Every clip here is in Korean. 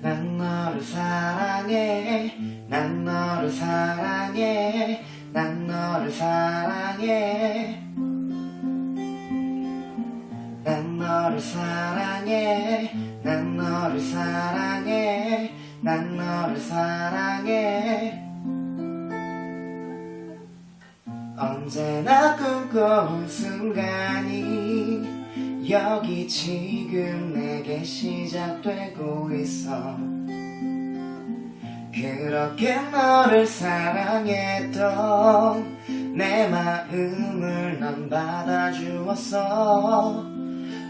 난 너를 사랑해. 난 너를 사랑해. 난 너를 사랑해. 난 너를 사랑해 난 너를 사랑해. 난 너를 사랑해. 언제나 꿈꿔온 순간이 여기 지금 내게 시작되고 있어. 그렇게 너를 사랑했던 내 마음을 넌 받아주었어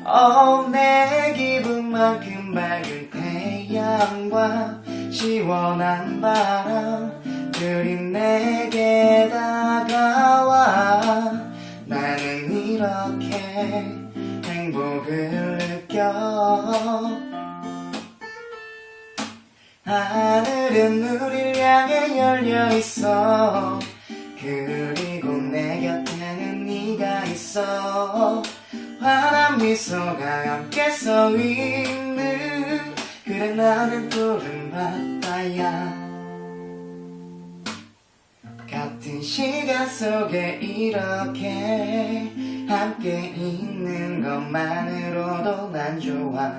어, 내 기분만큼 밝은 태양과 시원한 바람들이 내게 다가와. 나는 이렇게 행복을 느껴. 하늘은 우릴 향해 열려 있어. 그리고 내 곁에는 네가 있어. 환한 미소가 함께 서 있는 그래 나는 바다야. 같은 시간 속에 이렇게 함께 있는 것만으로도 난 좋아.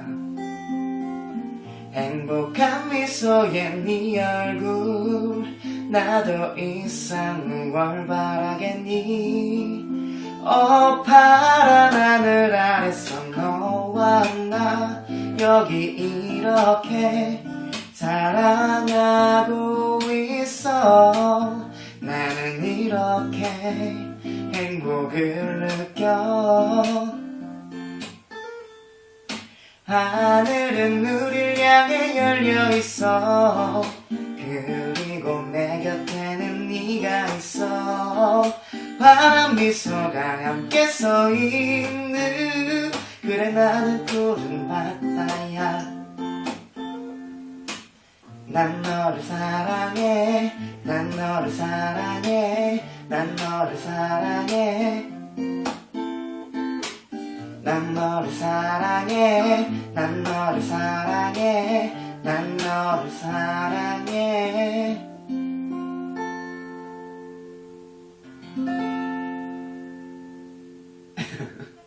행복한 미소에 네 얼굴 나도 이상 무얼 바라겠니 어 파란 하늘 아래서 너와 나 여기 이렇게 사랑하고 있어. 나는 이렇게 행복을 느껴. 하늘은 우릴 향해 열려 있어. 그리고 내 곁에는 네가 있어 파란 미소가 함께 서 있는 그래 나는 푸른 바다야. 난 너를 사랑해 난 너를 사랑해 난 너를 사랑해. 난 너를 사랑해 난 너를 사랑해 난 너를 사랑해 Yeah.